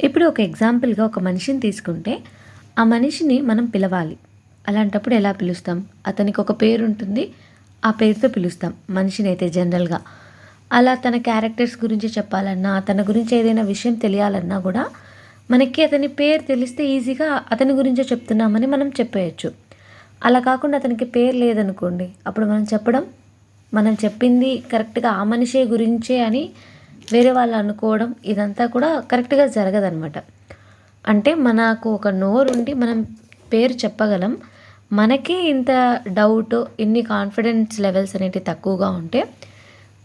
ఇప్పుడు ఒక ఎగ్జాంపుల్గా ఒక మనిషిని తీసుకుంటే ఆ మనిషిని మనం పిలవాలి. అలాంటప్పుడు ఎలా పిలుస్తాం? అతనికి ఒక పేరు ఉంటుంది ఆ పేరుతో పిలుస్తాం మనిషిని అయితే జనరల్గా. అలా తన క్యారెక్టర్స్ గురించి చెప్పాలన్నా తన గురించి ఏదైనా విషయం తెలియాలన్నా కూడా మనకి అతని పేరు తెలిస్తే ఈజీగా అతని గురించే చెప్తున్నామని మనం చెప్పేయచ్చు. అలా కాకుండా అతనికి పేరు లేదనుకోండి అప్పుడు మనం చెప్పడం మనం చెప్పింది కరెక్ట్గా ఆ మనిషే గురించే అని వేరే వాళ్ళు అనుకోవడం ఇదంతా కూడా కరెక్ట్గా జరగదనమాట అంటే మనకు ఒక నోరు ఉండి మనం పేరు చెప్పగలం. మనకే ఇంత డౌట్ ఇన్ని కాన్ఫిడెన్స్ లెవెల్స్ అనేవి తక్కువగా ఉంటే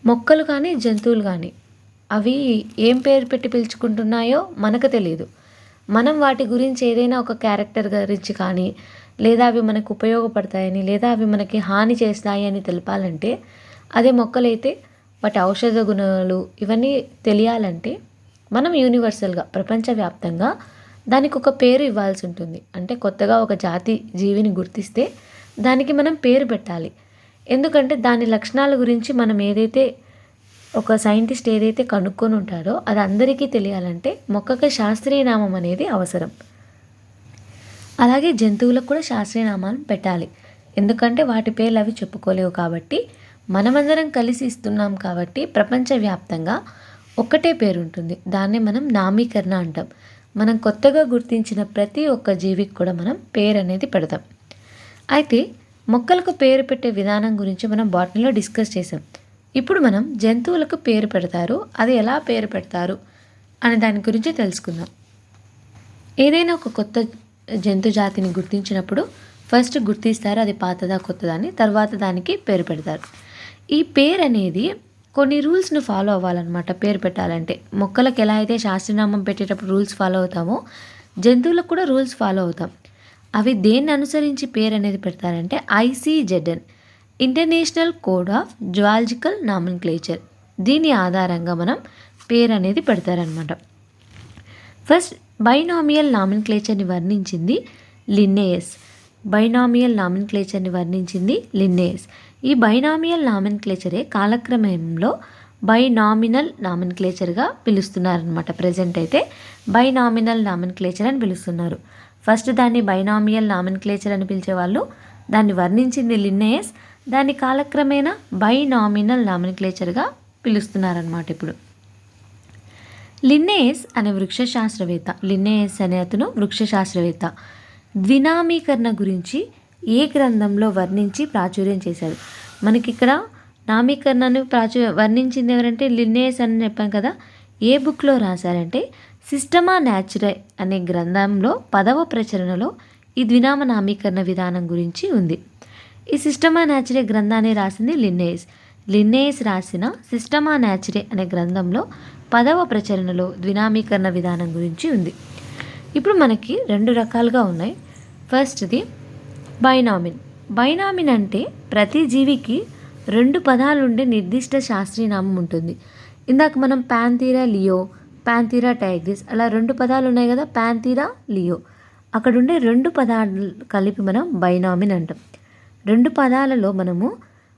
మొక్కలు కానీ జంతువులు కానీ అవి ఏం పేరు పెట్టి పిలుచుకుంటున్నాయో మనకు తెలియదు మనం వాటి గురించి ఏదైనా ఒక క్యారెక్టర్ గురించి కానీ లేదా అవి మనకు ఉపయోగపడతాయని లేదా అవి మనకి హాని చేస్తాయి అని తెలపాలంటే అదే మొక్కలైతే వాటి ఔషధ గుణాలు ఇవన్నీ తెలియాలంటే మనం యూనివర్సల్గా ప్రపంచవ్యాప్తంగా దానికి ఒక పేరు ఇవ్వాల్సి ఉంటుంది. అంటే కొత్తగా ఒక జాతి జీవిని గుర్తిస్తే దానికి మనం పేరు పెట్టాలి. ఎందుకంటే దాని లక్షణాల గురించి మనం ఏదైతే ఒక సైంటిస్ట్ ఏదైతే కనుక్కొని ఉంటారో అది అందరికీ తెలియాలంటే మొక్కకి శాస్త్రీయ నామం అనేది అవసరం. అలాగే జంతువులకు కూడా శాస్త్రీయ నామాలు పెట్టాలి. ఎందుకంటే వాటి పేర్లు అవి చెప్పుకోలేవు కాబట్టి మనమందరం కలిసి ఇస్తున్నాం కాబట్టి ప్రపంచవ్యాప్తంగా ఒక్కటే పేరు ఉంటుంది దాన్ని మనం నామీకరణ అంటాం. మనం కొత్తగా గుర్తించిన ప్రతి ఒక్క జీవికి కూడా మనం పేరు అనేది పెడతాం. అయితే మొక్కలకు పేరు పెట్టే విధానం గురించి మనం బాటనీలో డిస్కస్ చేసాం ఇప్పుడు మనం జంతువులకు పేరు పెడతారు. అది ఎలా పేరు పెడతారు అనే దాని గురించి తెలుసుకుందాం. ఏదైనా ఒక కొత్త జంతు జాతిని గుర్తించినప్పుడు ఫస్ట్ గుర్తిస్తారు. అది పాతదా కొత్తదా అని తర్వాత దానికి పేరు పెడతారు. ఈ పేరు అనేది కొన్ని రూల్స్ను ఫాలో అవ్వాలన్నమాట. పేరు పెట్టాలంటే మొక్కలకు ఎలా అయితే శాస్త్రనామం పెట్టేటప్పుడు రూల్స్ ఫాలో అవుతామో జంతువులకు కూడా రూల్స్ ఫాలో అవుతాం. అవి దేన్ని అనుసరించి పేరు అనేది పెడతారంటే ICZN international code of zoological nomenclature. దీని ఆధారంగా మనం పేరు అనేది పెడతారనమాట ఫస్ట్ బైనామియల్ నామన్క్లేచర్ని వర్ణించింది లిన్నేయస్. బైనామియల్ నామిన్క్లేచర్ని వర్ణించింది లిన్నేస్ ఈ బైనామియల్ నామిన్క్లేచరే కాలక్రమంలో బైనామినల్ నామిన్క్లేచర్గా పిలుస్తున్నారనమాట ప్రజెంట్ అయితే బైనామినల్ నామిన్క్లేచర్ అని పిలుస్తున్నారు. ఫస్ట్ దాన్ని బైనామియల్ నామిన్క్లేచర్ అని పిలిచేవాళ్ళు. దాన్ని వర్ణించింది లిన్నేయస్ దాన్ని కాలక్రమేణా బైనామినల్ నామిన్క్లేచర్గా పిలుస్తున్నారనమాట ఇప్పుడు. లిన్నేయస్ అనే వృక్ష శాస్త్రవేత్త లిన్నేయస్ అనే అతను వృక్ష శాస్త్రవేత్త ద్వినామీకరణ గురించి ఏ గ్రంథంలో వర్ణించి ప్రాచుర్యం చేశారు? మనకి ఇక్కడ నామీకరణను ప్రాచు వర్ణించింది ఎవరంటే లిన్నేయస్ అని చెప్పాం కదా. ఏ బుక్లో రాశారంటే సిస్టమా న్యాచురై అనే గ్రంథంలో పదవ ప్రచురణలో ఈ ద్వినామ నామీకరణ విధానం గురించి ఉంది. ఈ సిస్టమా న్యాచురే గ్రంథాన్ని రాసింది లిన్నేయస్ లిన్నేయస్ రాసిన సిస్టమా న్యాచురే అనే గ్రంథంలో పదవ ప్రచురణలో ద్వినామీకరణ విధానం గురించి ఉంది. ఇప్పుడు మనకి రెండు రకాలుగా ఉన్నాయి. ఫస్ట్ది బైనామిన్. బైనామిన్ అంటే ప్రతి జీవికి రెండు పదాలు ఉండే నిర్దిష్ట శాస్త్రీయ నామం ఉంటుంది. ఇందాక మనం ప్యాంతీరా లియో ప్యాంతీరా టైగ్రిస్ అలా రెండు పదాలు ఉన్నాయి కదా ప్యాంతీరా లియో. అక్కడ ఉండే రెండు పదాలు కలిపి మనం బైనామిన్ అంటాం. రెండు పదాలలో మనము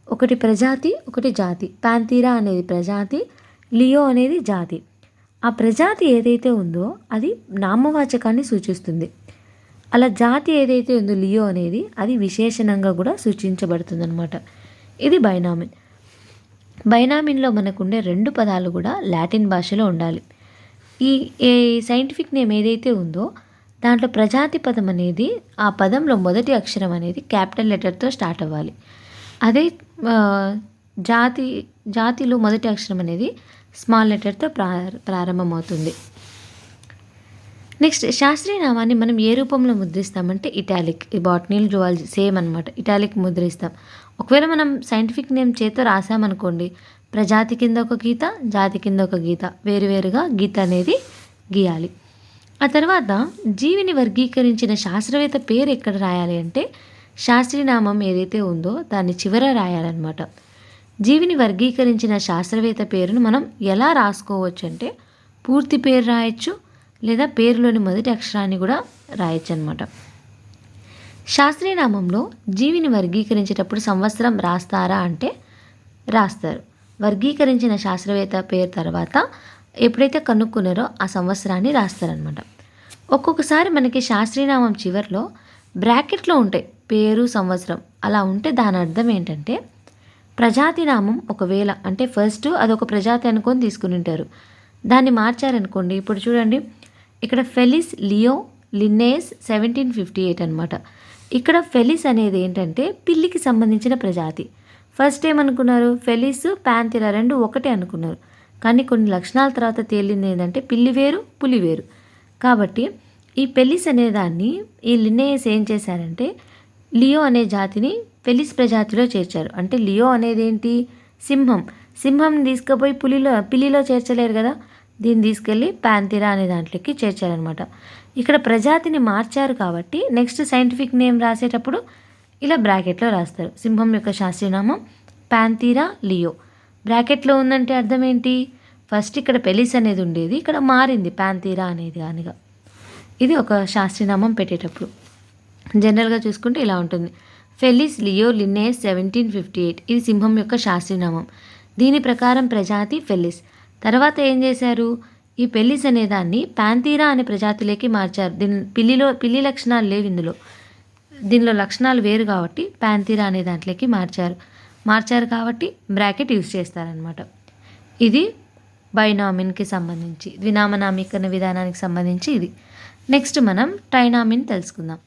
ఒకటి ప్రజాతి ఒకటి జాతి. ప్యాంతీరా అనేది ప్రజాతి లియో అనేది జాతి. ఆ ప్రజాతి ఏదైతే ఉందో అది నామవాచకాన్ని సూచిస్తుంది. అలా జాతి ఏదైతే ఉందో లియో అనేది అది విశేషణంగా కూడా సూచించబడుతుందన్నమాట. ఇది బైనామిన్. బైనామిన్లో మనకుండే రెండు పదాలు కూడా లాటిన్ భాషలో ఉండాలి. ఈ ఏ సైంటిఫిక్ నేమ్ ఏదైతే ఉందో దాంట్లో ప్రజాతి పదం అనేది ఆ పదంలో మొదటి అక్షరం అనేది క్యాపిటల్ లెటర్తో స్టార్ట్ అవ్వాలి. అదే జాతి జాతిలో మొదటి అక్షరం అనేది స్మాల్ లెటర్తో ప్రా ప్రారంభమవుతుంది. నెక్స్ట్ శాస్త్రీయ నామాన్ని మనం ఏ రూపంలో ముద్రిస్తామంటే ఇటాలిక్. ఈ బాటనీలు జువాలజీ సేమ్ అనమాట ఇటాలిక్ ముద్రిస్తాం. ఒకవేళ మనం సైంటిఫిక్ నేమ్ చేత రాసామనుకోండి ప్రజాతి కింద ఒక గీత జాతి కింద ఒక గీత వేరువేరుగా గీత అనేది గీయాలి. ఆ తర్వాత జీవిని వర్గీకరించిన శాస్త్రవేత్త పేరు ఎక్కడ రాయాలి అంటే శాస్త్రీనామం ఏదైతే ఉందో దాన్ని చివర రాయాలన్నమాట. జీవిని వర్గీకరించిన శాస్త్రవేత్త పేరును మనం ఎలా రాసుకోవచ్చు అంటే పూర్తి పేరు రాయొచ్చు లేదా పేరులోని మొదటి అక్షరాన్ని కూడా రాయొచ్చు అనమాట శాస్త్రీయ నామంలో జీవిని వర్గీకరించేటప్పుడు సంవత్సరం రాస్తారా అంటే రాస్తారు. వర్గీకరించిన శాస్త్రవేత్త పేరు తర్వాత ఎప్పుడైతే కనుక్కున్నారో ఆ సంవత్సరాన్ని రాస్తారనమాట ఒక్కొక్కసారి మనకి శాస్త్రీయనామం చివరిలో బ్రాకెట్లో ఉంటాయి పేరు సంవత్సరం. అలా ఉంటే దాని అర్థం ఏంటంటే ప్రజాతి నామం ఒకవేళ అంటే ఫస్ట్ అదొక ప్రజాతి అనుకొని తీసుకుని ఉంటారు. దాన్ని మార్చారనుకోండి ఇప్పుడు చూడండి ఇక్కడ Felis leo Linnaeus seventeen fifty eight అనమాట ఇక్కడ ఫెలిస్ అనేది ఏంటంటే పిల్లికి సంబంధించిన ప్రజాతి. ఫస్ట్ ఏమనుకున్నారు? ఫెలిస్ ప్యాంతిరా రెండు ఒకటే అనుకున్నారు. కానీ కొన్ని లక్షణాల తర్వాత తేలింది ఏంటంటే పిల్లి వేరు పులి వేరు. కాబట్టి ఈ పెలిస్ అనేదాన్ని ఈ లిన్నేయస్ ఏం చేశారంటే లియో అనే జాతిని పెలిస్ ప్రజాతిలో చేర్చారు. అంటే లియో అనేది ఏంటి? సింహం. సింహం తీసుకుపోయి పులిలో పిల్లిలో చేర్చలేరు కదా. దీన్ని తీసుకెళ్ళి ప్యాంతిరా అనే దాంట్లోకి చేర్చారనమాట ఇక్కడ ప్రజాతిని మార్చారు కాబట్టి నెక్స్ట్ సైంటిఫిక్ నేమ్ రాసేటప్పుడు ఇలా బ్రాకెట్లో రాస్తారు. సింహం యొక్క శాస్త్రీనామం ప్యాంతీరా లియో. బ్రాకెట్లో ఉందంటే అర్థం ఏంటి? ఫస్ట్ ఇక్కడ పెలిస్ అనేది ఉండేది ఇక్కడ మారింది ప్యాంతీరా అనేది కానిగా. ఇది ఒక శాస్త్రీనామం పెట్టేటప్పుడు. జనరల్గా చూసుకుంటే ఇలా ఉంటుంది. Felis leo Linnaeus seventeen fifty eight. ఇది సింహం యొక్క శాస్త్రీనామం దీని ప్రకారం ప్రజాతి ఫెలిస్. తర్వాత ఏం చేశారు? ఈ పెళ్ళిస్ అనే దాన్ని ప్యాంతీరా అనే ప్రజాతిలోకి మార్చారు. దీని పిల్లిలో పిల్లి లక్షణాలు లేవు ఇందులో. దీనిలో లక్షణాలు వేరు కాబట్టి ప్యాంతీరా అనే దాంట్లోకి మార్చారు. మార్చారు కాబట్టి బ్రాకెట్ యూజ్ చేస్తారనమాట ఇది బైనామిన్కి సంబంధించి ద్వినామనామీకరణ విధానానికి సంబంధించి ఇది. నెక్స్ట్ మనం ట్రైనామిన్ తెలుసుకుందాం.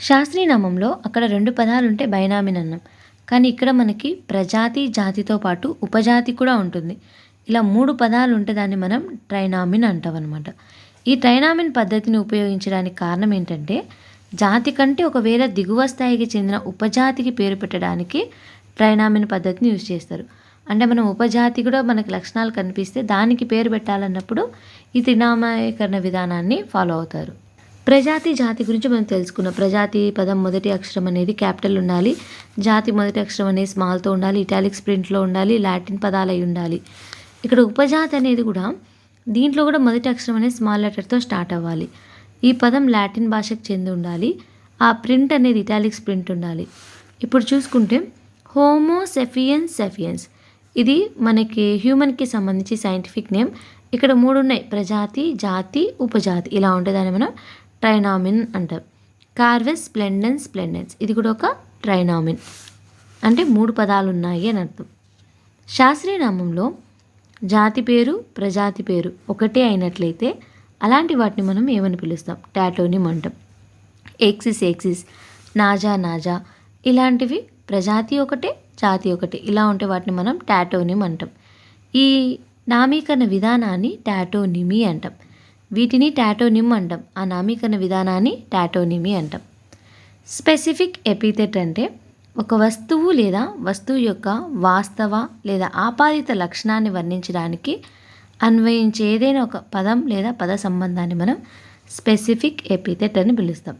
శాస్త్రీనామంలో అక్కడ రెండు పదాలు ఉంటే బైనామిన్ అన్నాం. కానీ ఇక్కడ మనకి ప్రజాతి జాతితో పాటు ఉపజాతి కూడా ఉంటుంది. ఇలా మూడు పదాలు ఉంటే దాన్ని మనం ట్రైనామిన్ అంటాం అనమాట ఈ ట్రైనామిన్ పద్ధతిని ఉపయోగించడానికి కారణం ఏంటంటే జాతి కంటే ఒకవేళ దిగువ స్థాయికి చెందిన ఉపజాతికి పేరు పెట్టడానికి ట్రైనామిన్ పద్ధతిని యూజ్ చేస్తారు. అంటే మనం ఉపజాతి కూడా మనకి లక్షణాలు కనిపిస్తే దానికి పేరు పెట్టాలన్నప్పుడు ఈ త్రినామీకరణ విధానాన్ని ఫాలో అవుతారు. ప్రజాతి జాతి గురించి మనం తెలుసుకున్నాం ప్రజాతి పదం మొదటి అక్షరం అనేది క్యాపిటల్ ఉండాలి. జాతి మొదటి అక్షరం అనేది స్మాల్తో ఉండాలి. ఇటాలిక్స్ ప్రింట్లో ఉండాలి. లాటిన్ పదాలు అయి ఉండాలి. ఇక్కడ ఉపజాతి అనేది కూడా దీంట్లో కూడా మొదటి అక్షరం అనేది స్మాల్ లెటర్తో స్టార్ట్ అవ్వాలి. ఈ పదం లాటిన్ భాషకు చెంది ఉండాలి. ఆ ప్రింట్ అనేది ఇటాలిక్స్ ప్రింట్ ఉండాలి. ఇప్పుడు చూసుకుంటే హోమో సెఫియన్స్ సెఫియన్స్ ఇది మనకి హ్యూమన్కి సంబంధించి సైంటిఫిక్ నేమ్ ఇక్కడ మూడు ఉన్నాయి. ప్రజాతి జాతి ఉపజాతి. ఇలా ఉంటుందని మనం ట్రైనామిన్ అంటారు కార్వెస్ స్ప్లెండెన్స్ స్ప్లెండెన్స్ ఇది కూడా ఒక ట్రైనామిన్ అంటే మూడు పదాలు ఉన్నాయి అని అర్థం. శాస్త్రీయనామంలో జాతి పేరు ప్రజాతి పేరు ఒకటే అయినట్లయితే అలాంటి వాటిని మనం ఏమని పిలుస్తాం? టాటోనిమ్ అంటాం ఎక్సిస్ ఎక్సిస్ నాజా నాజా ఇలాంటివి ప్రజాతి ఒకటే జాతి ఒకటి. ఇలా ఉంటే వాటిని మనం టాటోనిమ్ అంటాం ఈ నామీకరణ విధానాన్ని టాటోనిమి అంటాం. వీటిని టాటోనిమ్ అంటాం ఆ నామీకరణ విధానాన్ని టాటోనిమి అంటాం. స్పెసిఫిక్ ఎపిథెట్ అంటే ఒక వస్తువు లేదా వస్తువు యొక్క వాస్తవ లేదా ఆపాదిత లక్షణాన్ని వర్ణించడానికి అన్వయించే ఏదైనా ఒక పదం లేదా పద సంబంధాన్ని మనం స్పెసిఫిక్ ఎపిథెట్ అని పిలుస్తాం.